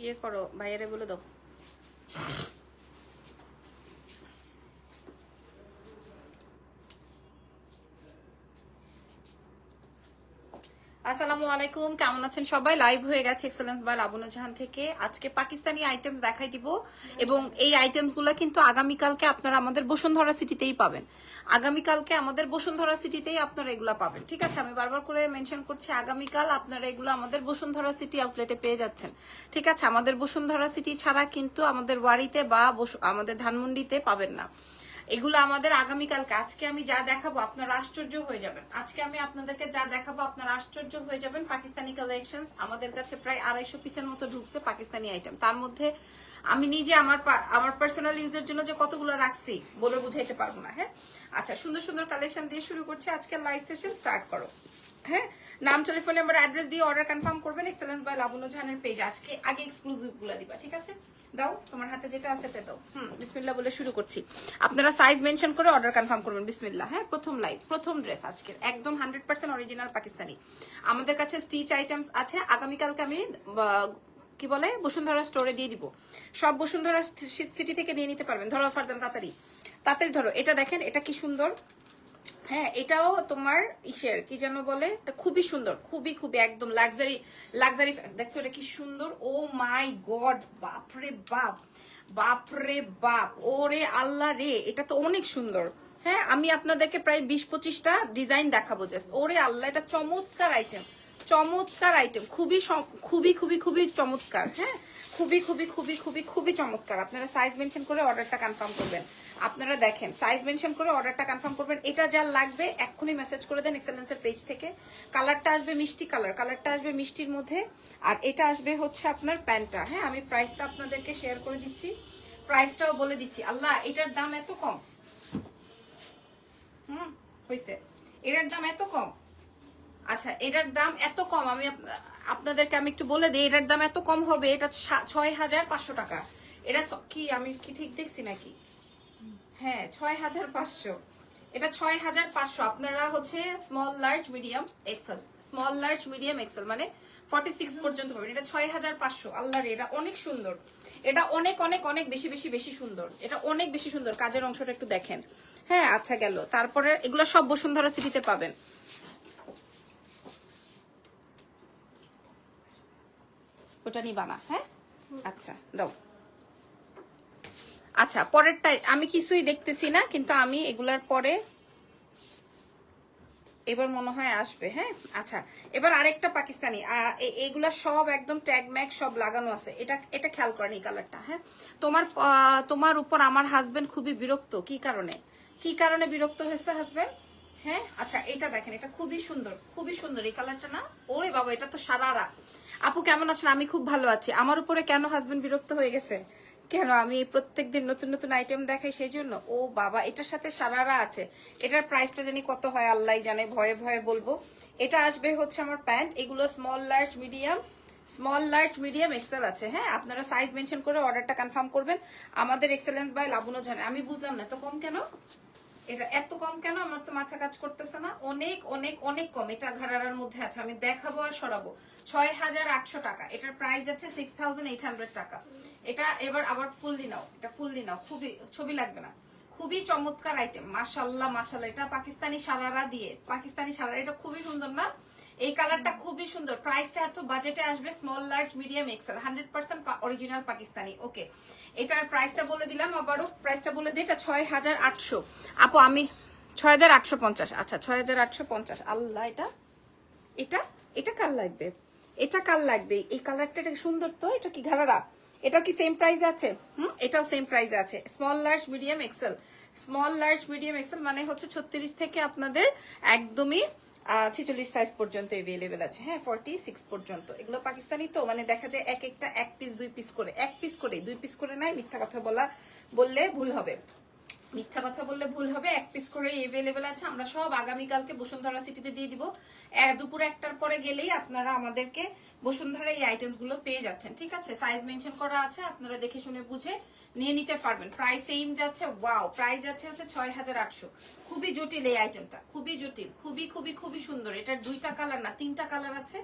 ইয়ে করো ভাইয়ারে বলে দাও। আসসালামু আলাইকুম, কেমন আছেন সবাই? লাইভ হয়ে গেছে এক্সেলেন্স বাই লাবনু জাহান থেকে। আজকে পাকিস্তানি আইটেমস দেখাই দিব এবং এই আইটেমসগুলো কিন্তু আগামীকালকে আপনারা আমাদের বসুন্ধরা সিটিতেই পাবেন। আগামীকালকে আমাদের বসুন্ধরা সিটিতেই আপনারা এগুলা পাবেন। ঠিক আছে, আমি বারবার করে মেনশন করছি, আগামীকাল আপনারা এগুলো আমাদের বসুন্ধরা সিটি আউটলেটে পেয়ে যাচ্ছেন। ঠিক আছে, আমাদের বসুন্ধরা সিটি ছাড়া কিন্তু আমাদের ওয়ারিতে বা আমাদের ধানমন্ডিতে পাবেন না। এগুলো আমাদের আগামীকালকে। আজকে আমি যা দেখাবো, আপনারা আশ্চর্য হয়ে যাবেন। আজকে আমি আপনাদেরকে যা দেখাবো, আপনারা আশ্চর্য হয়ে যাবেন। পাকিস্তানি কালেকশন আমাদের কাছে প্রায় আড়াইশো পিসের মতো ঢুকছে পাকিস্তানি আইটেম তার মধ্যে আমি নিজে আমার আমার পার্সোনাল ইউজের জন্য যে কতগুলো রাখছি বলে বুঝাইতে পারব না হ্যাঁ? আচ্ছা সুন্দর সুন্দর কালেকশন দিয়ে শুরু করছি। আজকে লাইভ সেশন স্টার্ট করো। হ্যাঁ নাম চলে টেলিফোন নাম্বার অ্যাড্রেস দিয়ে অর্ডার কনফার্ম করবেন এক্সেলেন্স বাই লাবণ্য জাহানের পেজ আজকে আগে এক্সক্লুসিভগুলো দিবা, ঠিক আছে? দাও, তোমার হাতে যেটা আছে সেটা দাও। হুম, বিসমিল্লাহ বলে শুরু করছি। আপনারা সাইজ মেনশন করে অর্ডার কনফার্ম করবেন, বিসমিল্লাহ হ্যাঁ প্রথম লাইভ প্রথম ড্রেস আজকের। একদম হান্ড্রেড পার্সেন্ট অরিজিনাল পাকিস্তানি। আমাদের কাছে স্টিচ আইটেমস আছে, আগামীকালকে আমি কি বলে, বসুন্ধরা স্টোরে দিয়ে দিব। সব বসুন্ধরা সিটি থেকে নিয়ে নিতে পারবেন। ধরো ফারদান তাড়াতাড়ি তাড়াতাড়ি ধরো, এটা দেখেন, এটা কি সুন্দর। হ্যাঁ এটাও তোমার ইসের, কি যেন বলে? খুবই সুন্দর, খুবই খুবই একদম লাক্সারি লাক্সারি দেখছ এটা কি সুন্দর? ও মাই গড বাপরে বাপ বাপরে বাপ, ওরে আল্লাহ রে, এটা তো অনেক সুন্দর। হ্যাঁ আমি আপনাদেরকে প্রায় বিশ পঁচিশটা ডিজাইন দেখাবো জাস্ট ওরে আল্লাহ, এটা চমৎকার আইটেম চমৎকার আইটেম খুবই খুবই খুবই খুবই চমৎকার হ্যাঁ? খুবই খুবই খুবই খুবই খুবই চমৎকার। আপনারা সাইজ মেনশন করে অর্ডারটা কনফার্ম করবেন। আপনারা দেখেন সাইজ মেনশন করে অর্ডারটা কনফার্ম করবেন। এটা যা লাগবে, এক্ষুনি মেসেজ করে দেন এক্সেলেন্সের পেজ থেকে। কালারটা আসবে মিষ্টি কালার কালারটা আসবে মিষ্টির মধ্যে। আর এটা আসবে হচ্ছে আপনার প্যান্টটা। হ্যাঁ আমি প্রাইসটা আপনাদেরকে শেয়ার করে দিচ্ছি। প্রাইসটাও বলে দিচ্ছি। আল্লাহ, এটার দাম এত কম। হুম হয়েছে এটার দাম এত কম। আচ্ছা এটার দাম এত কম, আমি আপনাদেরকে আমি একটু বলে দিই, এটার দাম এত কম হবে, এটা ছয় হাজার পাঁচশো টাকা। এটা কি, আমি কি ঠিক দেখছি নাকি? হ্যাঁ ছয় হাজার পাঁচশো। এটা ছয় হাজার পাঁচশো। আপনারা হচ্ছে small large medium XL small large medium XL মানে ফর্টি সিক্স পর্যন্ত পাবেন এটা ছয় হাজার পাঁচশো। আল্লাহ এটা অনেক সুন্দর। এটা অনেক অনেক অনেক বেশি বেশি বেশি সুন্দর। এটা অনেক বেশি সুন্দর। কাজের অংশটা একটু দেখেন। হ্যাঁ আচ্ছা গেল। তারপরে এগুলো সব বসুন্ধরা সিটিতে পাবেন। ওটা নিবা না হ্যাঁ? আচ্ছা দাও। আচ্ছা পরেরটাই, আমি কিছুই দেখতেছি না, কিন্তু আমি এগুলার পরে এবার মনে হয় আসবে হ্যাঁ? আচ্ছা এবার আরেকটা পাকিস্তানি এগুলা সব একদম ট্যাগ ম্যাগ সব লাগানো আছে। এটা এটা খেয়াল করেন এই কালারটা হ্যাঁ? তোমার তোমার উপর আমার হাজবেন্ড খুবই বিরক্ত, কি কারণে? কি কারণে বিরক্ত হয়েছে হাজবেন্ড হ্যাঁ? আচ্ছা এটা দেখেন, এটা খুবই সুন্দর খুবই সুন্দর এই কালারটা না? ওরে বাবা, এটা তো সারারা। আপু, কেমন আছেন? আমি খুব ভালো আছি। আমার উপরে কেন হাজবেন্ড বিরক্ত হয়ে গেছে? কেন আমি প্রত্যেকদিন নতুন নতুন আইটেম দেখাই সেই জন্য ও বাবা, এটার সাথে সারারা আছে। এটার প্রাইসটা জানি কত হয়, আল্লাহ জানে, ভয়ে ভয়ে বলব। এটা আসবে হচ্ছে আমার প্যান্ট এগুলো small large medium small large medium XL আছে। হ্যাঁ আপনারা সাইজ মেনশন করে অর্ডারটা কনফার্ম করবেন। আমাদের এক্সেলেন্স বাই লাবুনো জানে। আমি বুঝলাম না, তো কম কেন? এটা এত কম কেন? আমার তো মাথা কাজ করতেছে না। অনেক অনেক অনেক কম। এটা ঘাড়ার মধ্যে আছে। আমি দেখাবো আর সরাবো। ছয় হাজার আটশো টাকা। এটার প্রাইস যাচ্ছে সিক্স থাউজেন্ড এইট হান্ড্রেড টাকা। এটা এবার আবার ফুললি নাও। এটা ফুললি নাও। খুবই, ছবি লাগবে না। খুবই চমৎকার আইটেম মাসাল্লাহ মাসাল্লাহ এটা পাকিস্তানি সারারা দিয়ে। পাকিস্তানি সারারা। এটা খুবই সুন্দর না? এই কালারটা খুবই সুন্দর। প্রাইসটা এত, বাজেটে আসবে small large medium XL hundred percent original Pakistani. Okay এটার প্রাইসটা বলে দিলাম আবারও। প্রাইসটা বলে দিই, এটা ছয় হাজার আটশো। আপু, আমি ছয় হাজার আটশো পঞ্চাশ। আচ্ছা ছয় হাজার আটশো পঞ্চাশ। আল্লাহ, এটা এটা এটা কার লাগবে? এটা কার লাগবে? এই কালারটা এটা সুন্দর তো? এটা কি ঘাড়ারা? এটাও কি সেম প্রাইস আছে? হুম? এটাও সেম প্রাইস আছে। Small large medium XL small large medium XL মানে হচ্ছে ছত্রিশ থেকে আপনাদের একদমই ছিচল্লিশ সাইজ পর্যন্ত এভেলেবেল আছে। হ্যাঁ ফর্টি সিক্স পর্যন্ত। এগুলো পাকিস্তানি তো মানে দেখা যায় এক একটা এক পিস দুই পিস করে। এক পিস করে দুই পিস করে নাই, মিথ্যা কথা বলা, বললে ভুল হবে। মিথ্যা কথা বললে ভুল হবে, এক পিস করে এভেলেবেল আছে। আমরা সব আগামীকালকে বসুন্ধরা সিটিতে দিয়ে দিব। দুপুর একটার পরে গেলেই আপনারা আমাদেরকে বসুন্ধরা এই আইটেমসগুলো পেয়ে যাচ্ছেন। ঠিক আছে? সাইজ মেনশন করা আছে, আপনারা দেখে শুনে বুঝে নিয়ে নিতে পারবেন। প্রাইস সেম যাচ্ছে ওয়াও প্রাইস যাচ্ছে হচ্ছে ছয় হাজার আটশো। খুবই জটিল এই আইটেমটা খুবই জটিল, খুবই খুবই খুবই সুন্দর। এটার দুইটা কালার না, তিনটা কালার আছে।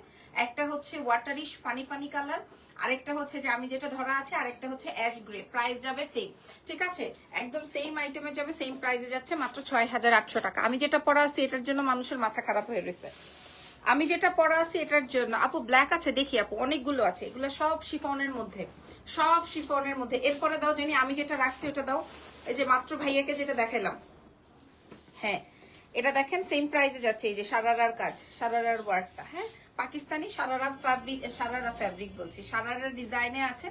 একটা হচ্ছে ওয়াটারিশ পানি পানি কালার আরেকটা হচ্ছে যে আমি যেটা ধরা আছে, আরেকটা হচ্ছে অ্যাশ গ্রে প্রাইস যাবে সেম ঠিক আছে? একদম সেম আইটেমে যাবে সেম প্রাইসে যাচ্ছে মাত্র ছয় হাজার আটশো টাকা। আমি যেটা পরা আছি, এটার জন্য মানুষের মাথা খারাপ হয়ে রয়েছে। আমি যেটা পরা আছি এটার জন্য। আপু ব্ল্যাক আছে, দেখি আপু, অনেকগুলো আছে, এগুলো সব শিফনের মধ্যে। সব শিফনের মধ্যে। এরপরে দাও জানি, আমি যেটা রাখছি ওটা দাও। এই যে মাত্র ভাইয়াকে যেটা দেখালাম হ্যাঁ এটা দেখেন সেম প্রাইসে যাচ্ছে। এই যে সারারার কাজ, সারারার ওয়ার্কটা হ্যাঁ? পাকিস্তানি সারারা ফ্যাব্রিক সারারা ফ্যাব্রিক বলছি। সারারা ডিজাইনে আছে।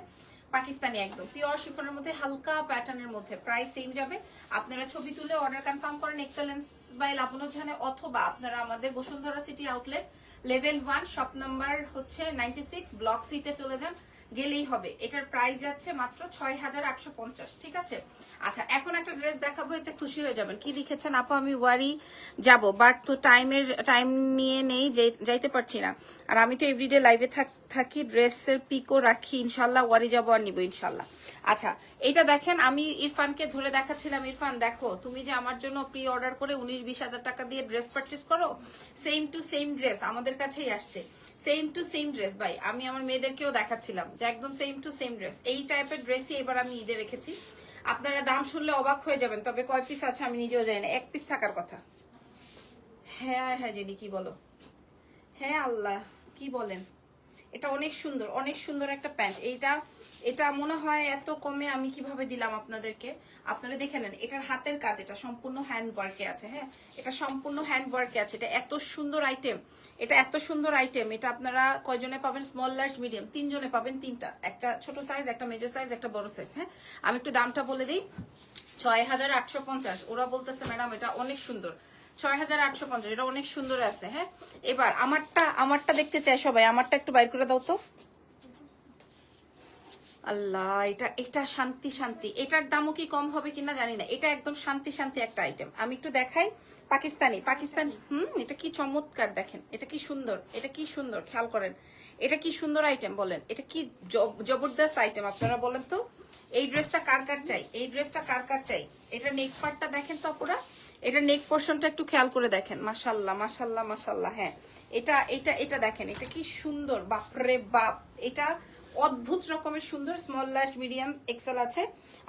পাকিস্তানি একদম। পিওর শিফনের মধ্যে, হালকা প্যাটার্নের মধ্যে প্রাইস সেম যাবে। আপনারা ছবি তুলে অর্ডার কনফার্ম করেন এক্সেলেন্স বাই লাবণু জাহানে অথবা আপনারা আমাদের Bashundhara city outlet level one shop number হচ্ছে নাইনটি সিক্স ব্লক সিতে চলে যান। গেলেই হবে। এটার প্রাইস যাচ্ছে মাত্র ছয় হাজার আটশো পঞ্চাশ, ঠিক আছে? আচ্ছা এখন একটা ড্রেস দেখাবো, এতে খুশি হয়ে যাবেন। কি লিখেছেন? আপু, আমি ওয়ারি যাব বাট তো টাইমের টাইম নিয়ে নেই যাইতে পারছি না। আর আমি তো এভরিডে লাইভে থাকি ড্রেসের পিকও রাখি, ইনশাল্লাহ ওয়ারি যাব আর নিবো, ইনশাল্লাহ। আচ্ছা এটা দেখেন, আমি ইরফানকে ধরে দেখাচ্ছিলাম, ইরফান দেখো, তুমি যে আমার জন্য প্রি অর্ডার করে উনিশ বিশ হাজার টাকা দিয়ে ড্রেস পারচেস করো সেম টু সেম ড্রেস আমাদের কাছেই আসছে। সেম টু সেম ড্রেস ভাই, আমি আমার মেয়েদেরকেও দেখাচ্ছিলাম যে একদম সেম টু সেম ড্রেস এই টাইপের ড্রেসই এবার আমি ঈদে রেখেছি। আপনারা দাম শুনলে অবাক হয়ে যাবেন, তবে কয় পিস আছে আমি নিজেও জানি না, এক পিস থাকার কথা। হ্যাঁ হ্যাঁ জেনি, কি বলো? হ্যাঁ আল্লাহ, কি বলেন? এটা অনেক সুন্দর অনেক সুন্দর একটা প্যান্ট। এইটা, এটা মনে হয় এত কমে আমি কীভাবে দিলাম আপনাদেরকে? আপনারা দেখে নেন, এটার হাতের কাজ, এটা সম্পূর্ণ হ্যান্ড ওয়ার্কে আছে হ্যাঁ? এটা সম্পূর্ণ হ্যান্ড ওয়ার্কে আছে, এটা এত সুন্দর আইটেম এটা এত সুন্দর আইটেম এটা আপনারা কয়জনে পাবেন? স্মল লার্জ মিডিয়াম তিনজনে পাবেন তিনটা। একটা ছোট সাইজ একটা মেজর সাইজ একটা বড় সাইজ হ্যাঁ? আমি একটু দামটা বলে দিই। ছয় হাজার আটশো পঞ্চাশ, ওরা বলতেছে, ম্যাডাম, এটা অনেক সুন্দর। ছয় হাজার আটশো পঞ্চাশ, এটা অনেক সুন্দর আছে হ্যাঁ? এবার আমারটা আমারটা দেখতে চাই সবাই, আমারটা একটু বাইর করে দাও তো। আল্লাহ, এটা এটা শান্তি শান্তি। এটার দামও কি কম হবে কিনা জানি না। এটা একদম শান্তি শান্তি একটা আইটেম আমি একটু দেখাই। পাকিস্তানি পাকিস্তানি, হুম, এটা কি চমৎকার দেখেন। এটা কি সুন্দর, এটা কি সুন্দর, খেয়াল করেন। এটা কি সুন্দর আইটেম বলেন। এটা কি জব- জবরদস্ত আইটেম আপনারা বলেন তো। এই ড্রেসটা কার কার চাই? এই ড্রেসটা কার কার চাই? এটা নেক পার্টটা দেখেন তো আপুরা। এটা নেক পোর্শনটা একটু খেয়াল করে দেখেন। মাসাল্লাহ মাসাল্লাহ মাসাল্লাহ হ্যাঁ। এটা এটা এটা দেখেন, এটা কি সুন্দর। বাপরে বাপ, এটা অদ্ভুত রকমের সুন্দর স্মল লার্জ মিডিয়াম এক্সেল আছে।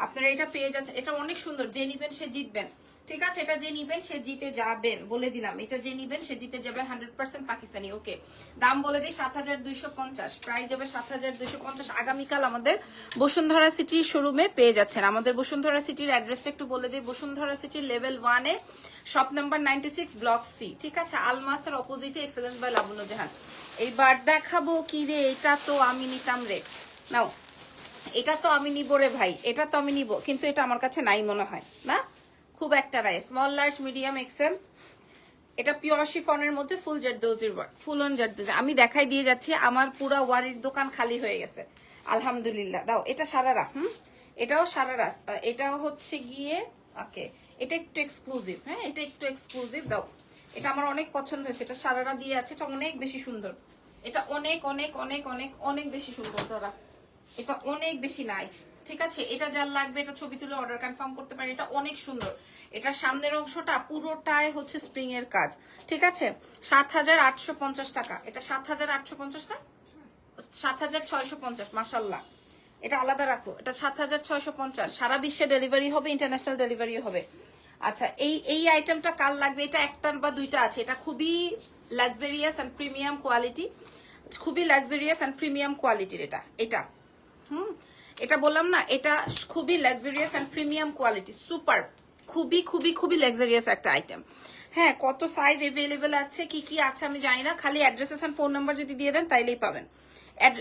আপনারা এটা পেয়ে যাচ্ছেন। এটা অনেক সুন্দর। যে নিবেন, সে জিতবেন। ঠিক আছে, এটা যে নিবেন সে জিতে যাবেন, বলে দিলাম। এটা যে নিবেন সে জিতে যাবে হান্ড্রেড পার্সেন্ট পাকিস্তানি, ওকে। দাম বলে দিই সাত হাজার দুইশো পঞ্চাশ প্রাইস যাবে সাত হাজার দুইশো পঞ্চাশ। আগামীকাল আমাদের বসুন্ধরা সিটির শোরুমে পেয়ে যাচ্ছেন। আমাদের বসুন্ধরা সিটির অ্যাড্রেসটা একটু বলে দিই। বসুন্ধরা সিটির লেভেল ওয়ানে shop number ninety six block C ঠিক আছে, আলমাসের অপোজিটে এক্সেলেন্স বাই লাবণ্য জাহান এইবার দেখাবো কি রে, এটা তো আমি নিতাম রে। নাও, এটা তো আমি নিব রে ভাই, এটা তো আমি নিব, কিন্তু এটা আমার কাছে নাই মনে হয়, না? খুব একটা রায় স্মল লার্জ মিডিয়াম এক্সেল এটা পিওর শিফনের মধ্যে ফুল জারদোজির ওয়ার্ক ফুল অন জারদোজি আমি দেখাই দিয়ে যাচ্ছি, আমার পুরো ওয়ারির দোকান খালি হয়ে গেছে। আলহামদুলিল্লাহ। দাও, এটা সারারা, হুম? এটাও সারারা। এটাও হচ্ছে গিয়ে, ওকে, এটা একটু এক্সক্লুসিভ হ্যাঁ? এটা একটু এক্সক্লুসিভ দাও। এটা আমার অনেক পছন্দ হয়েছে। এটা সারারা দিয়ে আছে, এটা অনেক বেশি সুন্দর। এটা অনেক অনেক অনেক অনেক অনেক বেশি সুন্দর, দাদা। এটা অনেক বেশি নাইস ঠিক আছে? এটা যার লাগবে, এটা ছবি তুলে অর্ডার কনফার্ম করতে পারি, এটা অনেক সুন্দর। এটা সামনের অংশটা পুরোটাই হচ্ছে স্প্রিং এর কাজ, ঠিক আছে? সাত হাজার আটশো পঞ্চাশ টাকা। এটা সাত হাজার আটশো পঞ্চাশ না? সাত হাজার ছয়শো পঞ্চাশ মাসাল্লাহ এটা আলাদা রাখো। এটা সাত হাজার ছয়শো পঞ্চাশ। সারা বিশ্বে ডেলিভারি হবে ইন্টারন্যাশনাল ডেলিভারি হবে। আচ্ছা এই এই আইটেমটা কার লাগবে? এটা একটা বা দুইটা আছে। এটা খুবই লাক্সারিয়াস অ্যান্ড প্রিমিয়াম কোয়ালিটি খুবই লাক্সারিয়াস অ্যান্ড প্রিমিয়াম কোয়ালিটির এটা। এটা। হুম, এটা বললাম না, এটা খুবই luxurious and premium quality super খুবই খুবই খুবই লাক্সারিয়াস একটা আইটেম হ্যাঁ কত সাইজ এভেলেবেল আছে, কি কি আছে আমি জানি না, খালি অ্যাড্রেসেস অ্যান্ড ফোন নাম্বার যদি দিয়ে দেন তাইলেই পাবেন।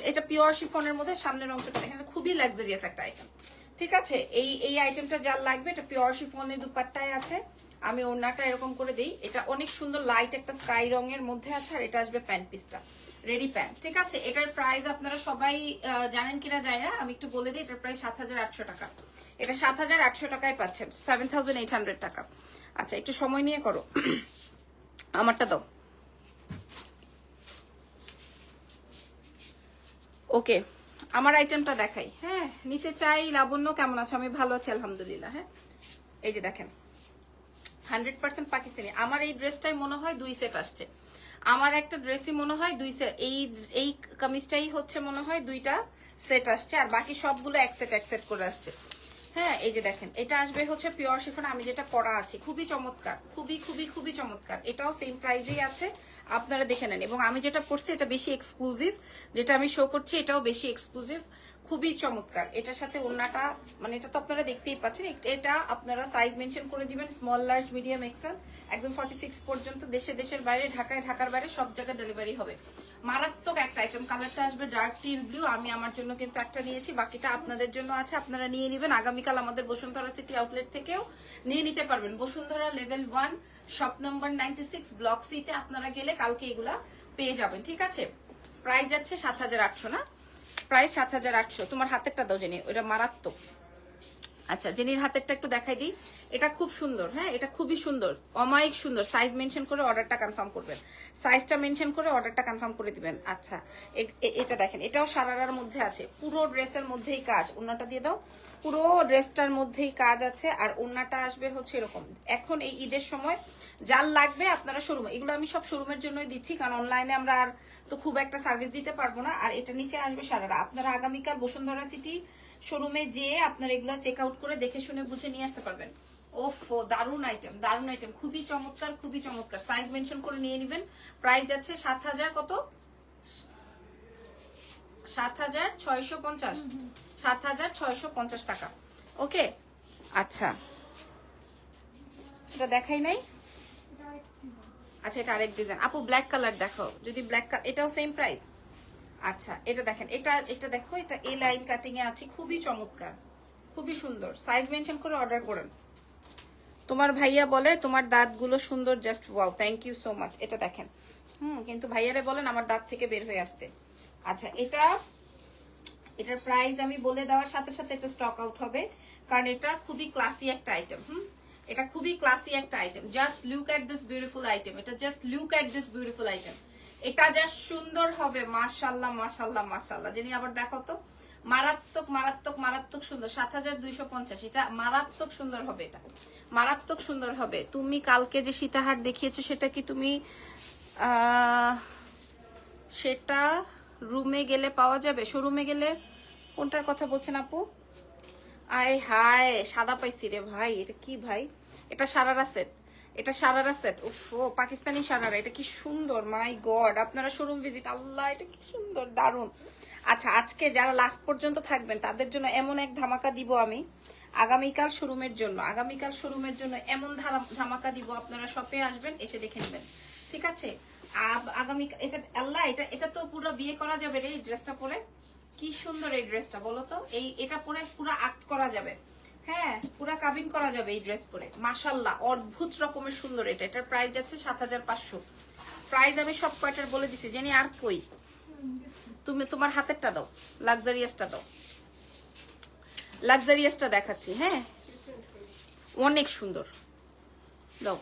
এটা পিওর শিফনের মধ্যে, সামনের অংশটা এখানে খুবই লাক্সারিয়াস একটা আইটেম ঠিক আছে? এই এই আইটেমটা যার লাগবে, এটা পিওর শিফনের দুপাট্টায় আছে। আমি ওড়নাটা এরকম করে দিই, এটা অনেক সুন্দর লাইট একটা স্কাই রঙের মধ্যে আছে, আর এটা আসবে প্যান্ট পিসটা রেডি প্যান্ট ঠিক আছে? এটার প্রাইস আপনারা সবাই জানেন কিনা যায় না, আমি একটু বলে দিই, এটার প্রাইস সাত হাজার আটশো টাকা। এটা সাত হাজার আটশো টাকায় পাচ্ছেন সেভেন থাউজেন্ড এইট হান্ড্রেড টাকা। আচ্ছা একটু সময় নিয়ে করো। আমারটা দাও। ওকে আমার আইটেমটা দেখাই। হ্যাঁ নিতে চাই, লাবণ্য কেমন আছো? আমি ভালো আছি, আলহামদুলিল্লাহ হ্যাঁ? এই যে দেখেন হান্ড্রেড পার্সেন্ট পাকিস্তানি। আমার এই ড্রেসটাই মনে হয় দুই সেট আসছে। আমার একটা ড্রেসই মনে হয় দুই এই এই কামিজটাই হচ্ছে মনে হয় দুইটা সেট আসছে, আর বাকি সবগুলো এক সেট এক সেট করে আসছে। হ্যাঁ এই যে দেখেন, এটা আসবে হচ্ছে পিওর শিফন আমি যেটা পরা আছি, খুবই চমৎকার, খুবই খুবই খুবই চমৎকার, এটাও সেম প্রাইজেই আছে, আপনারা দেখে নেন, এবং আমি যেটা পরছি এটা বেশি এক্সক্লুসিভ যেটা আমি শো করছি এটাও বেশি এক্সক্লুসিভ খুবই চমৎকার। এটার সাথে ওড়নাটা মানে এটা তো আপনারা দেখতেই পাচ্ছেন এটা আপনারা সাইজ মেনশন করে দিবেন স্মল লার্জ মিডিয়াম এক্সেল একদম ফর্টি সিক্স পর্যন্ত দেশে, দেশের বাইরে, ঢাকায়, ঢাকার বাইরে সব জায়গায় ডেলিভারি হবে। মারাত্মক একটা আইটেম কালারটা আসবে ডার্ক টিল ব্লু আমি আমার জন্য কিন্তু একটা নিয়েছি, বাকিটা আপনাদের জন্য আছে, আপনারা নিয়ে নেবেন, আগামীকাল আমাদের বসুন্ধরা সিটি আউটলেট থেকেও নিয়ে নিতে পারবেন। Bashundhara level one shop number ninety six block সিতে আপনারা গেলে কালকে এগুলা পেয়ে যাবেন, ঠিক আছে? প্রাইস যাচ্ছে সাত হাজার আটশো না? প্রায় সাত হাজার আটশো। তোমার হাতেরটা দাও জেনে ওটা মারাত্মক। আচ্ছা জেনির হাতেরটা একটু দেখাই দিই। এটা খুব সুন্দর হ্যাঁ? এটা খুবই সুন্দর, অমায়িক সুন্দর। সাইজ মেনশন করে অর্ডারটা কনফার্ম করবেন। সাইজটা মেনশন করে অর্ডারটা কনফার্ম করে দিবেন। আচ্ছা এটা দেখেন, এটাও সারারার মধ্যে আছে। পুরো ড্রেসের মধ্যেই কাজ। ওনাটা দিয়ে দাও। পুরো ড্রেসটার মধ্যেই কাজ আছে, আর ওনাটা আসবে হচ্ছে এরকম। এখন এই ঈদের সময় যার লাগবে আপনারা শোরুমে এগুলো আমি সব শোরুমের জন্যই দিচ্ছি, কারণ অনলাইনে আমরা আর তো খুব একটা সার্ভিস দিতে পারব না। আর এটা নিচে আসবে সারারা। আপনারা আগামীকাল বসুন্ধরা সিটি শোরুমে যেয়ে আপনারা এগুলো চেক আউট করে দেখে শুনে বুঝে নিয়ে আসতে পারবেন। ওফো দারুণ আইটেম দারুণ আইটেম খুবই চমৎকার খুবই চমৎকার। সাইজ মেনশন করে নিয়ে নেবেন। প্রাইস যাচ্ছে সাত হাজার কত? সাত হাজার ছয়শো পঞ্চাশ। সাত হাজার ছয়শো পঞ্চাশ টাকা। ওকে? আচ্ছা। এটা দেখাই নাই? আচ্ছা এটা আরেক ডিজাইন আপু ব্ল্যাক কালার দেখো যদি ব্ল্যাক এটাও সেম প্রাইস আচ্ছা এটা দেখেন, এটা এটা দেখো, এটা এ লাইন কাটিং এ আছে, খুবই চমৎকার, খুবই সুন্দর। সাইজ মেনশন করে অর্ডার করেন। তোমার ভাইয়া বলে, তোমার দাঁতগুলো সুন্দর just wow thank you so much এটা দেখেন। হুম, কিন্তু ভাইয়ারে বলেন, আমার দাঁত থেকে বের হয়ে আসতে। আচ্ছা এটা, এটার প্রাইস আমি বলে দেওয়ার সাথে সাথে এটা স্টক আউট হবে, কারণ এটা খুবই ক্লাসি একটা আইটেম হুম? এটা খুবই ক্লাসি একটা item just look at this beautiful item এটা just look at this beautiful item এটা জাস্ট সুন্দর হবে মাশাল্লাহ মাশাল্লাহ মাশাল্লাহ যিনি আবার দেখো তো। মারাত্মক মারাত্মক মারাত্মক সুন্দর। সাত হাজার দুইশো পঞ্চাশ, এটা মারাত্মক সুন্দর হবে এটা। মারাত্মক সুন্দর হবে। তুমি কালকে যে সীতাহার দেখিয়েছো, সেটা কি তুমি সেটা রুমে গেলে পাওয়া যাবে? শোরুমে গেলে? কোনটার কথা বলছেন আপু? আয় হায়, সাদা পাইছি রে ভাই। এটা কি ভাই? এটা সারারা সেট। এটা সারারা সেট ও, পাকিস্তানি সারারা, এটা কি সুন্দর মাই গড আপনারা শোরুম ভিজিট আল্লাহ, এটা কি সুন্দর, দারুণ। আচ্ছা আজকে যারা লাস্ট পর্যন্ত থাকবেন, তাদের জন্য এমন এক ধামাকা দিব আমি, আগামীকাল শোরুমের জন্য, আগামীকাল শোরুমের জন্য এমন ধামাকা দিব আপনারা শপে আসবেন, এসে দেখে নেবেন, ঠিক আছে? আগামী, এটা, আল্লাহ, এটা এটা তো পুরো বিয়ে করা যাবে রে এই ড্রেসটা পরে? কি সুন্দর এই ড্রেসটা বলো তো, এই, এটা পরে পুরো আক্ট করা যাবে। হ্যাঁ পুরা কাবিন করা যাবে এই ড্রেস পরে। মাশাল্লাহ অদ্ভুত রকমের সুন্দর এটা। এটার প্রাইস যাচ্ছে সাত হাজার পাঁচশো। প্রাইস আমি সব কয়টার বলে দিছি, জানি আর কই। তুমি তোমার হাতেরটা দাও লাক্সারিয়াসটা দাও। লাক্সারিয়াসটা দেখাচ্ছি হ্যাঁ? অনেক সুন্দর। দাও।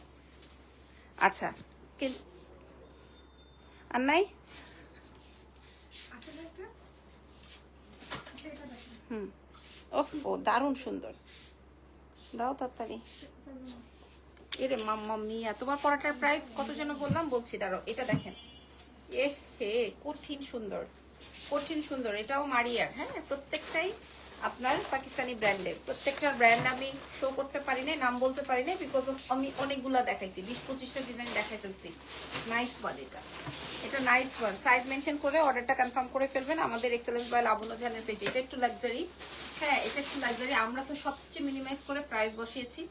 আচ্ছা আর নাই? হুম। ওফো দারুণ সুন্দর। দাও তাড়াতাড়ি। এরে মাম্মা মিয়া, তোমার পরাটার প্রাইস কত যেন বললাম, বলছি দাঁড়ো এটা দেখেন। এ হে, কঠিন সুন্দর কঠিন সুন্দর, এটাও মারিয়ার হ্যাঁ প্রত্যেকটাই আপনার পাকিস্তানি ব্র্যান্ডের প্রত্যেকটা ব্র্যান্ড আমি শো করতে পারি না নাম বলতে পারি না বিকজ অফ আমি অনেকগুলা দেখাইছি, বিশ পঁচিশটা ডিজাইন দেখাই ফেলছি নাইস ওয়ান এটা এটা নাইস ওয়ান সাইজ মেনশন করে অর্ডারটা কনফার্ম করে ফেলবেন আমাদের এক্সেলেন্স বয়েল লাবণ্য ঝানের পেজে এটা একটু লাক্সারি হ্যাঁ এটা একটু লাক্সারি আমরা তো সবচেয়ে মিনিমাইজ করে প্রাইস বসিয়েছি।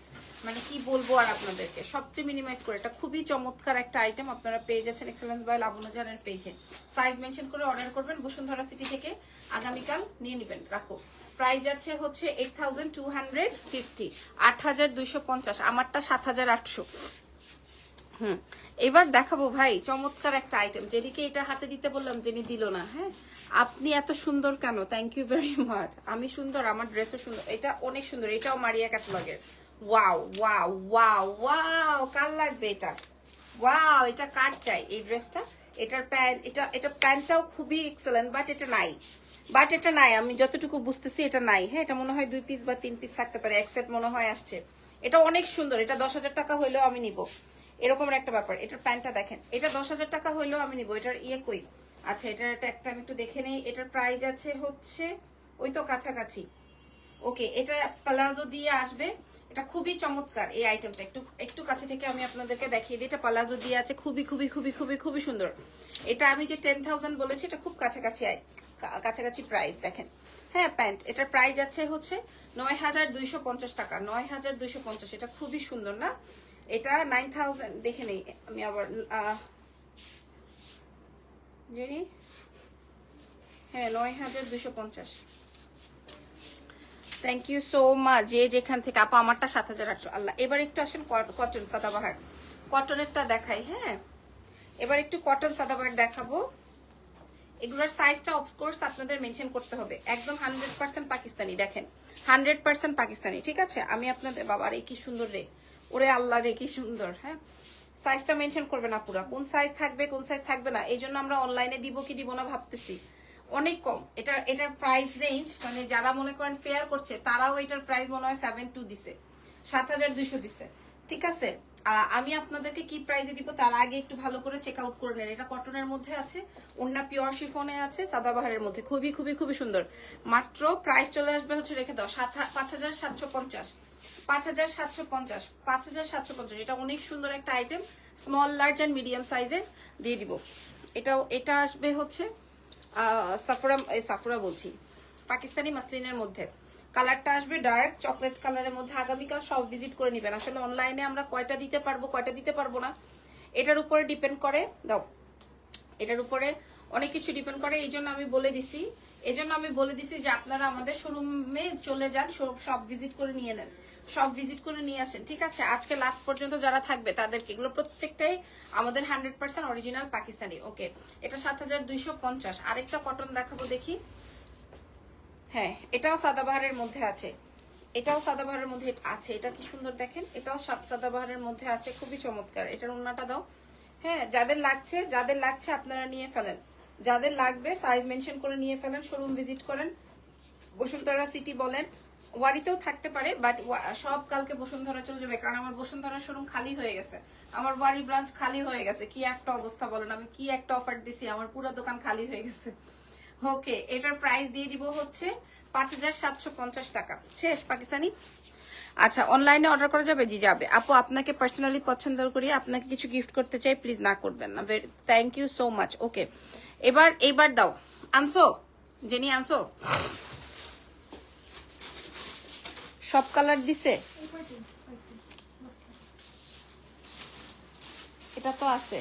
মানে কি বলব আর আপনাদেরকে? সবচেয়ে মিনিমাইজ করে। এটা খুবই চমৎকার একটা আইটেম আপনারা পেয়ে যাচ্ছেন এক্সেলেন্স বাই লাবণ্য জানের পেজে সাইজ মেনশন করে অর্ডার করবেন বসুন্ধরা সিটি থেকে। আগামীকাল নিয়ে নেবেন। রাখো। প্রাইস যাচ্ছে হচ্ছে eight thousand two hundred fifty আট হাজার দুইশো পঞ্চাশ। আমারটা সাত হাজার আটশো। হুম। এবার দেখাবো ভাই, চমৎকার একটা আইটেম যেদিকে এটা হাতে দিতে বললাম, যিনি দিল না হ্যাঁ? আপনি এত সুন্দর কেন? থ্যাংক ইউ ভেরি মাচ আমি সুন্দর, আমার ড্রেসও সুন্দর। এটা অনেক সুন্দর। এটাও মারিয়া ক্যাটালগের ওয়াও ওয়াও ওয়াও ওয়াও কার লাগবে এটা? ওয়াও এটা কার চাই? এই ড্রেসটা এটার প্যান্ট এটা এটা প্যান্টটাও খুবই এক্সেলেন্ট বাট এটা নাই। বাট এটা নাই, আমি যতটুকু বুঝতেছি এটা নাই। হ্যাঁ এটা মনে হয় দুই পিস বা তিন পিস থাকতে পারে এক সেট মনে হয় আসছে। এটা অনেক সুন্দর, এটা দশ হাজার টাকা হইলেও আমি নিব। এরকম একটা ব্যাপার, এটার প্যান্টটা দেখেন। এটা দশ হাজার টাকা হইলেও আমি নিব, এটার ইয়ে কই? আচ্ছা এটার একটা আমি একটু দেখে নেই। এটার প্রাইস আছে হচ্ছে, ওই তো কাছাকাছি। ওকে এটা পালাজো দিয়ে আসবে। এটা খুবই চমৎকার এই আইটেমটা একটু একটু কাছে থেকে আমি আপনাদেরকে দেখিয়ে দিই, এটা পালাজো দিয়ে আছে, খুবই খুবই খুবই খুবই খুবই সুন্দর। এটা আমি যে টেন থাউজেন্ড বলেছি, এটা খুব কাছাকাছি কাছাকাছি প্রাইস দেখেন। হ্যাঁ প্যান্ট এটার প্রাইস আছে হচ্ছে নয় হাজার দুইশো পঞ্চাশ টাকা, নয় হাজার দুইশো পঞ্চাশ, এটা খুবই সুন্দর না? এটা নাইন থাউজেন্ড দেখে নেই, আমি আবার হ্যাঁ নয় হাজার দুইশো পঞ্চাশ। থ্যাংক ইউ সো মাচ যে যেখান থেকে আপা আমারটা সাত হাজার আটশো। আল্লাহ, এবার একটু আসেন কটন সাদাবাহার। কটনেরটা দেখাই হ্যাঁ? এবার একটু কটন সাদাবাহার দেখাবো। এগুলোর সাইজটা অফকোর্স আপনাদের মেনশন করতে হবে। একদম হান্ড্রেড পার্সেন্ট পাকিস্তানি, দেখেন। হান্ড্রেড পার্সেন্ট পাকিস্তানি, ঠিক আছে? আমি আপনাদের বাবার এই কি সুন্দর রে। ওরে আল্লাহ রে, কি সুন্দর হ্যাঁ? সাইজটা মেনশন করবে না পুরা কোন সাইজ থাকবে, কোন সাইজ থাকবে না? এই জন্য আমরা অনলাইনে দিব কি দিব না ভাবতেছি। অনেক কম। এটা এটার প্রাইস রেঞ্জ মানে যারা মনে করেন ফেয়ার করছে, তারাও এটার প্রাইস মনে হয় সেভেন টু দিছে, সাত হাজার দুইশো দিছে। ঠিক আছে? আমি আপনাদেরকে কি প্রাইজে দিব তার আগে একটু ভালো করে চেক আউট করে নেন। এটা কটনের মধ্যে আছে ওন্না পিওর শিফনে আছে, সাদাবাহারের মধ্যে। খুবই খুবই খুবই সুন্দর। মাত্র প্রাইস চলে আসবে হচ্ছে, রেখে দাও, সাত পাঁচ হাজার সাতশো পঞ্চাশ। পাঁচ হাজার সাতশো পঞ্চাশ, পাঁচ হাজার সাতশো পঞ্চাশ। এটা অনেক সুন্দর একটা item small large and medium সাইজে দিয়ে দিব। এটাও, এটা আসবে হচ্ছে সাফরা সাফরা বলছি। পাকিস্তানি মাসলিনের মধ্যে। কালারটা আসবে ডার্ক, চকলেট কালারের মধ্যে। আগামীকাল সব ভিজিট করে নেবেন। আসলে অনলাইনে আমরা কয়টা দিতে পারব, কয়টা দিতে পারব না, এটার উপরে ডিপেন্ড করে। দাও। এটার উপরে অনেক কিছু ডিপেন্ড করে এই জন্য আমি বলে দিছি এই জন্য আমি বলে দিছি যে আপনারা আমাদের শোরুমে চলে যান সব- ভিজিট করে নিয়ে নেন। সব ভিজিট করে নিয়ে আসেন, ঠিক আছে? আজকে লাস্ট পর্যন্ত যারা থাকবে তাদেরকে, এগুলো প্রত্যেকটাই আমাদের hundred percent original Pakistani okay এটা সাত হাজার দুইশো পঞ্চাশ। আরেকটা কটন দেখাবো দেখি। হ্যাঁ এটাও সাদাবাহারের মধ্যে আছে। এটাও সাদাবাহারের মধ্যে আছে। এটা কি সুন্দর দেখেন? এটাও সাত সাদাবাহারের মধ্যে আছে। খুবই চমৎকার। এটার ওন্নাটা দাও। হ্যাঁ যাদের লাগছে যাদের লাগছে আপনারা নিয়ে ফেলেন। যাদের লাগবে সাইজ মেনশন করে নিয়ে ফেলেন শোরুম ভিজিট করেন। বসুন্ধরা সিটি বলেন। ওয়ারিতেও থাকতে পারে বাট সব কালকে বসুন্ধরা চলে যাবে, কারণ আমার বসুন্ধরা শোরুম খালি হয়ে গেছে। আমার ওয়ারি ব্রাঞ্চ খালি হয়ে গেছে। কি একটা অবস্থা বলেন আমি, কি একটা অফার দিছি, আমার পুরো দোকান খালি হয়ে গেছে। ওকে এটার প্রাইস দিয়ে দিব হচ্ছে পাঁচ হাজার সাতশো পঞ্চাশ টাকা। শেষ, পাকিস্তানি। আচ্ছা অনলাইনে অর্ডার করা যাবে? জি, যাবে। আপু, আপনাকে পার্সোনালি পছন্দ করি আপনাকে কিছু গিফট করতে চাই প্লিজ না করবেন না। Thank you so much okay এবার, এইবার দাও। আনসো জেনি আনসো সব কালার দিছে? এটা তো আছে।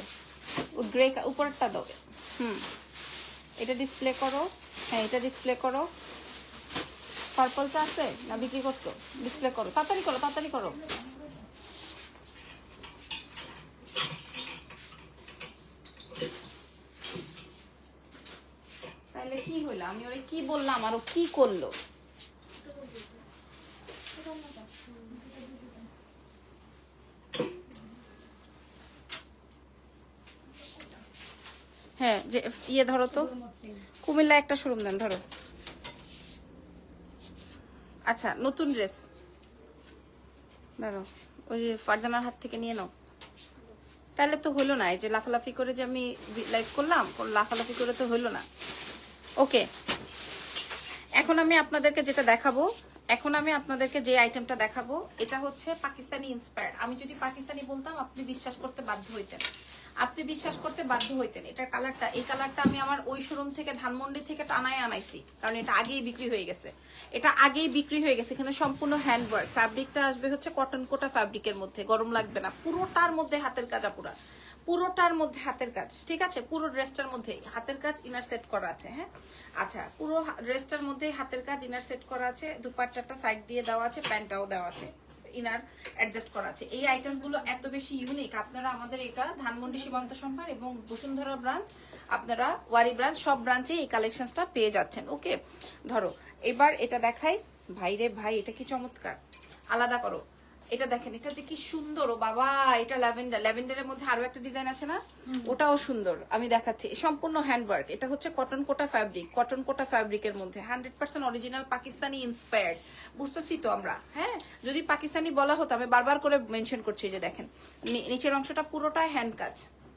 গ্রে উপরটা দাও। হুম। এটা ডিসপ্লে করো। হ্যাঁ এটা ডিসপ্লে করো। পার্পলটা আছে? না, বিক্রি করছ? ডিসপ্লে করো। তাড়াতাড়ি করো তাড়াতাড়ি করো তাহলে কি হইল আমি ওরে কি বললাম? আর ও কি করল? হ্যাঁ যে ইয়ে ধরো তো। কুমিল্লা একটা শোরুম দেন, ধরো। আচ্ছা নতুন ড্রেস ধরো, ওই যে ফারজানার হাত থেকে নিয়ে নাও। তাহলে তো হলো না, এই যে লাফালাফি করে যে আমি লাইভ করলাম লাফালাফি করে তো হলো না। ওকে। এখন আমি আপনাদেরকে যেটা দেখাবো, এখন আমি আপনাদেরকে যে আইটেমটা দেখাবো, এটা হচ্ছে পাকিস্তানি ইন্সপায়ার্ড আমি যদি পাকিস্তানি বলতাম, আপনি বিশ্বাস করতে বাধ্য হইতেন। আপনি বিশ্বাস করতে বাধ্য হইতেন এটার কালারটা এই কালারটা আমি আমার ওই শোরুম থেকে ধানমন্ডি থেকে টানায় আনাইছি, কারণ এটা আগেই বিক্রি হয়ে গেছে। এটা আগেই বিক্রি হয়ে গেছে, এখানে সম্পূর্ণ হ্যান্ডওয়ার্ক ফ্যাব্রিকটা আসবে হচ্ছে কটন কোটা ফ্যাব্রিকের মধ্যে, গরম লাগবে না, পুরোটার মধ্যে হাতের কাজা পুরা পুরোটার মধ্যে হাতের কাজ, ঠিক আছে? পুরো ড্রেসটার মধ্যে হাতের কাজ ইনার সেট করা আছে হ্যাঁ? আচ্ছা পুরো ড্রেসটার মধ্যে হাতের কাজ ইনার সেট করা আছে, দুপাট্টাটা সাইড দিয়ে দেওয়া আছে, প্যান্টটাও দেওয়া আছে ইনার অ্যাডজাস্ট করা আছে। এই আইটেমগুলো এত বেশি ইউনিক আপনারা আমাদের এটা ধানমন্ডি সীমান্ত সম্ভার এবং বসুন্ধরা ব্রাঞ্চ আপনারা ওয়ারি ব্রাঞ্চ সব ব্রাঞ্চে এই কালেকশনসটা পেয়ে যাচ্ছেন ওকে ধরো, এবার এটা দেখাই। ভাই রে ভাই, এটা কি চমৎকার! আলাদা করো। এটা দেখেন এটা যে কি সুন্দর ও বাবা এটা ল্যাভেন্ডার। ল্যাভেন্ডারের মধ্যে আরও একটা ডিজাইন আছে না? ওটাও সুন্দর আমি দেখাচ্ছি। সম্পূর্ণ হ্যান্ডওয়ার্ক এটা হচ্ছে cotton kota fabric cotton kota ফ্যাব্রিকের মধ্যে। Hundred percent original Pakistani inspired বুঝতেছি তো আমরা হ্যাঁ? যদি পাকিস্তানি বলা হতো আমি বারবার করে মেনশন করছি যে দেখেন নিচের অংশটা পুরোটাই হ্যান্ড কাজ।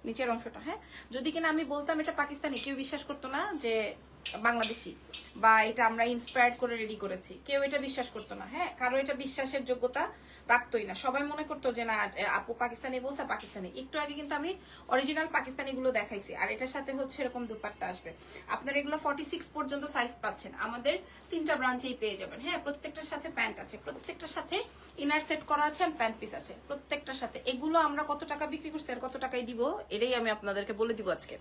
নিচের অংশটা হ্যাঁ? যদি কিনা আমি বলতাম এটা পাকিস্তানি কেউ বিশ্বাস করতো না যে বাংলাদেশি বা এটা আমরা ইন্সপায়ার্ড করে রেডি করেছি। কেউ এটা বিশ্বাস করতো না। হ্যাঁ কারও এটা বিশ্বাসের যোগ্যতা রাখতোই না। সবাই মনে করতো যে, না, আপু পাকিস্তানি বলছে, পাকিস্তানি। একটু আগে কিন্তু আমি অরিজিনাল পাকিস্তানি গুলো দেখাইছি। আর এটার সাথে হচ্ছে এরকম দুপাট্টা আসবে। আপনার এগুলো ফর্টি সিক্স পর্যন্ত সাইজ পাচ্ছেন। আমাদের তিনটা ব্রাঞ্চেই পেয়ে যাবেন। হ্যাঁ প্রত্যেকটার সাথে প্যান্ট আছে। প্রত্যেকটার সাথে ইনার সেট করা আছে আর প্যান্ট পিস আছে। প্রত্যেকটার সাথে। এগুলো আমরা কত টাকা বিক্রি করছি আর কত টাকায় দিব, এটাই আমি আপনাদেরকে বলে দিব আজকে।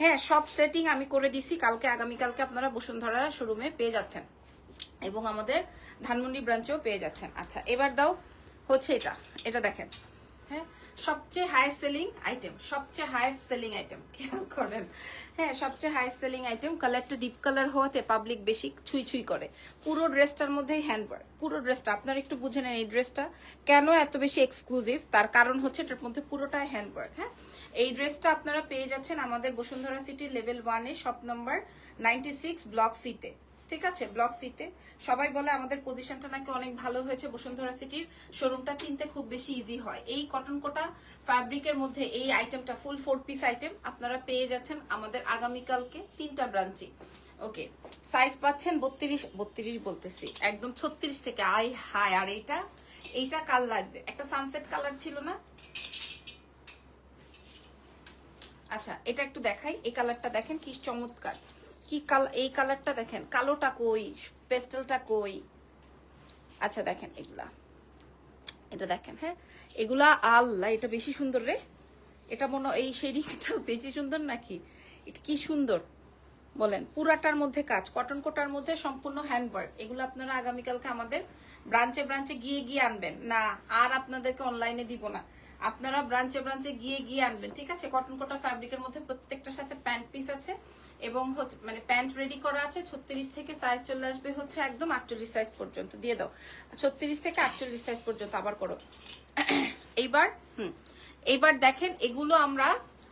হ্যাঁ সব সেটিং আমি করে দিছি। কালকে, আগামীকালকে আপনারা বসুন্ধরা শোরুমে পেয়ে যাচ্ছেন। এবং আমাদের ধানমন্ডি ব্রাঞ্চেও পেয়ে যাচ্ছেন। আচ্ছা এবার দাও, হচ্ছে এটা। এটা দেখেন। হ্যাঁ সবচেয়ে হাইস্ট সেলিং আইটেম সবচেয়ে হাইস্ট সেলিং আইটেম খেয়াল করেন। হ্যাঁ সবচেয়ে হাইস্ট সেলিং আইটেম কালারটা ডিপ কালার হওয়াতে পাবলিক বেশি ছুঁই ছুঁই করে। পুরো ড্রেসটার মধ্যেই হ্যান্ডওয়ার্ক পুরো ড্রেসটা আপনারা একটু বুঝে নেন এই ড্রেসটা কেন এত বেশি এক্সক্লুসিভ তার কারণ হচ্ছে এটার মধ্যে পুরোটাই হ্যান্ডওয়ার্ক হ্যাঁ? এই ড্রেসটা আপনারা পেয়ে যাচ্ছেন আমাদের বসুন্ধরা সিটি লেভেল ওয়ানে shop number ninety six block সিতে ঠিক আছে? ব্লক সিতে সবাই বলে আমাদের পজিশনটা নাকি অনেক ভালো হয়েছে বসুন্ধরা সিটির। শোরুমটা চিনতে খুব বেশি ইজি হয়। এই কটন কোটা ফ্যাব্রিকের মধ্যে এই আইটেমটা ফুল ফোর পিস আইটেম আপনারা পেয়ে যাচ্ছেন আমাদের আগামীকালকে তিনটা ব্রাঞ্চে ওকে সাইজ পাচ্ছেন বত্রিশ বত্রিশ বলতেছি। একদম ছত্রিশ থেকে আই হাই আর এইটা এইটা কাল লাগবে? একটা সানসেট কালার ছিল না? আচ্ছা এটা একটু দেখাই। এই কালারটা দেখেন, কি চমৎকার। কি কাল, এই কালারটা দেখেন, কালোটা কই, পেস্টেলটা কই? আচ্ছা দেখেন এগুলা। এটা দেখেন হ্যাঁ? এগুলা আল্লাহ, এটা বেশি সুন্দর রে। এটা মনে এই শেডিংটা বেশি সুন্দর নাকি? এটা কি সুন্দর। বলেন, পুরাটার মধ্যে কাজ, কটন কোটার মধ্যে সম্পূর্ণ হ্যান্ডওয়ার্ক। এগুলো আপনারা আগামীকালকে আমাদের ব্রাঞ্চে ব্রাঞ্চে গিয়ে গিয়ে আনবেন। না, আর আপনাদেরকে অনলাইনে দিব না। আপনারা ব্রাঞ্চে ব্রাঞ্চে গিয়ে গিয়ে আনবেন, ঠিক আছে? কটন কোটা ফ্যাব্রিকের মধ্যে প্রত্যেকটার সাথে প্যান্ট পিস আছে এবং হচ্ছে মানে প্যান্ট রেডি করা আছে, ছত্রিশ থেকে সাইজ চলে আসবে হচ্ছে একদম আটচল্লিশ সাইজ পর্যন্ত, দিয়ে দাও। ছত্রিশ থেকে আটচল্লিশ সাইজ পর্যন্ত আবার করো। এইবার, হুম, এইবার দেখেন এগুলো আমরা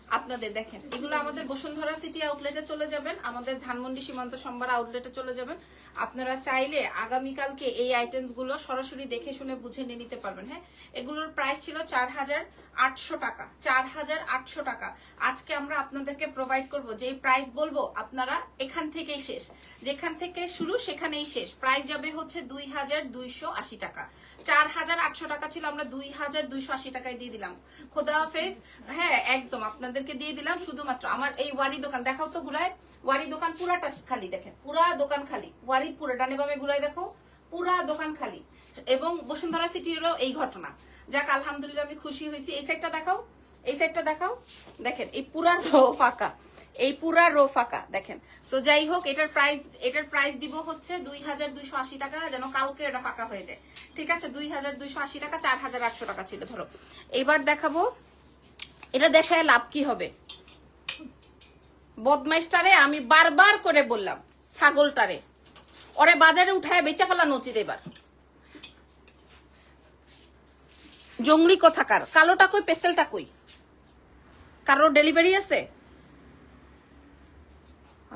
আপনাদের দেখেন, এগুলো আমাদের বসুন্ধরা সিটি আউটলেটে চলে যাবেন, আমাদের ধানমন্ডি সীমান্ত সম্ভার আউটলেটে চলে যাবেন। আপনারা চাইলে আগামীকালকে এই আইটেমসগুলো সরাসরি দেখে শুনে বুঝে নিয়ে নিতে পারবেন হ্যাঁ? এগুলোর প্রাইস ছিল চার হাজার আটশো টাকা, চার হাজার আটশো টাকা। আজকে আমরা আপনাদেরকে প্রোভাইড করব যে প্রাইস বলব, আপনারা এখান থেকেই শেষ। যেখান থেকে শুরু, সেখানেই শেষ। প্রাইস যাবে হচ্ছে দুই হাজার দুইশো আশি টাকা। চার হাজার আটশো টাকা ছিল, আমরা দুই হাজার দুইশো আশি টাকায় দিয়ে দিলাম। খোদা হাফেজ। হ্যাঁ একদম আপনাদেরকে দিয়ে দিলাম শুধুমাত্র। আমার এই ওয়ারি দোকান, দেখাও তো ঘুরায়, ওয়ারি দোকান পুরাটা খালি দেখেন, পুরা দোকান খালি। ওয়ারি পুরো, ডানে বামে ঘুরাই দেখো, পুরা দোকান খালি। এবং বসুন্ধরা সিটিরও এই ঘটনা। যাক, আলহামদুলিল্লাহ আমি খুশি হয়েছি। এই সাইডটা দেখাও, এই সাইডটা দেখাও। দেখেন, এই পুরা রো ফাঁকা, এই পুরা রো ফাঁকা, দেখেন। সো যাই হোক, এটার প্রাইস এটার প্রাইস দিব হচ্ছে দুই হাজার দুইশো আশি টাকা, যেন কালকে এটা ফাঁকা হয়ে যায়। ঠিক আছে, দুই হাজার দুইশো আশি টাকা, চার হাজার আটশো টাকা ছিল, ধরো। এবার দেখাবো এটা দেখায় লাভ কি হবে? বদমাইশটারে আমি বারবার করে বললাম, ছাগলটারে। ওরে বাজারে উঠায় বেচা ফেলা নচিত এবার। জঙ্গলি কথাকার কালোটা কই, পেস্টেলটা কই? কারোর ডেলিভারি আছে?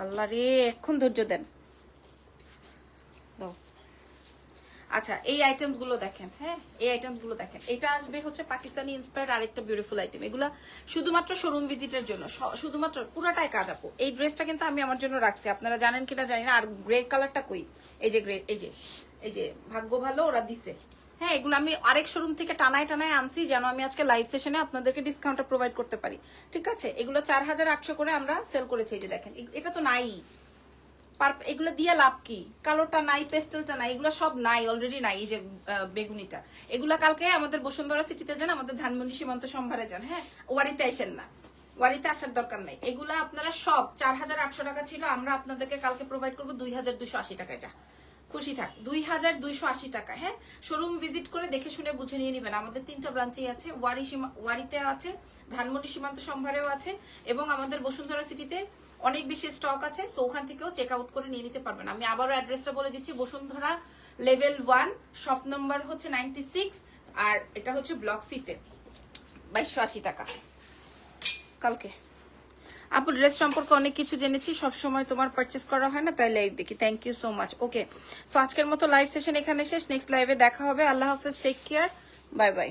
আল্লাহ রে, এখন ধৈর্য দেন দাও। আচ্ছা এই আইটেমসগুলো দেখেন হ্যাঁ? এই আইটেমসগুলো দেখেন। এটা আসবে হচ্ছে পাকিস্তানি ইন্সপায়ার আরেকটা বিউটিফুল আইটেম এগুলা শুধুমাত্র শোরুম ভিজিটের জন্য। শুধুমাত্র পুরাটাই কাজ আপু। এই ড্রেসটা কিন্তু আমি আমার জন্য রাখছি। আপনারা জানেন কিনা জানি না। আর গ্রে কালারটা কই? এই যে গ্রে এই যে এই যে, ভাগ্য ভালো ওরা দিছে। হ্যাঁ এগুলো আমি আরেক শোরুম থেকে টানায় টানায় আনছি যেন আমি আজকে লাইভ সেশনে আপনাদেরকে ডিসকাউন্টটা প্রোভাইড করতে পারি। ঠিক আছে? এগুলো চার হাজার আটশো করে আমরা সেল করেছি। এই যে দেখেন এটা তো নাই। এগুলো দিয়ে লাভ কি? কালোটা নাই, পেস্টেলটা নাই, এগুলো সব নাই অলরেডি নাই, এই যে বেগুনিটা। এগুলো কালকে আমাদের বসুন্ধরা সিটিতে যান, আমাদের ধানমন্ডি সীমান্ত সম্ভারে যান হ্যাঁ? ওয়ারিতে আসেন না। ওয়ারিতে আসার দরকার নাই। এগুলা আপনারা সব চার হাজার আটশো টাকা ছিল, আমরা আপনাদেরকে কালকে প্রোভাইড করব দুই হাজার দুশো আশি টাকায় যা। খুশি থাক। দুই হাজার দুইশো আশি টাকা হ্যাঁ? শোরুম ভিজিট করে দেখে শুনে বুঝে নিয়ে নেবেন। আমাদের তিনটা ব্রাঞ্চেই আছে। ওয়ারি সীমা ওয়ারিতে আছে, ধানমন্ডি সীমান্ত সম্ভারেও আছে, এবং আমাদের বসুন্ধরা সিটিতে অনেক বেশি স্টক আছে সো ওখান থেকেও চেক আউট করে নিয়ে নিতে পারবেন। আমি আবারও অ্যাড্রেসটা বলে দিচ্ছি, Bashundhara level one shop number হচ্ছে নাইনটি সিক্স আর এটা হচ্ছে ব্লক সিতে বাইশশো আশি টাকা। কালকে। আপু ড্রেস সম্পর্কে অনেক কিছু জেনেছি, সব সময় তোমার পারচেস করা হয় না তাই লাইভ দেখি thank you so much okay so আজকের মতো লাইভ সেশন এখানে শেষ নেক্সট লাইভে দেখা হবে, আল্লাহ হাফেজ টেক কেয়ার বাই বাই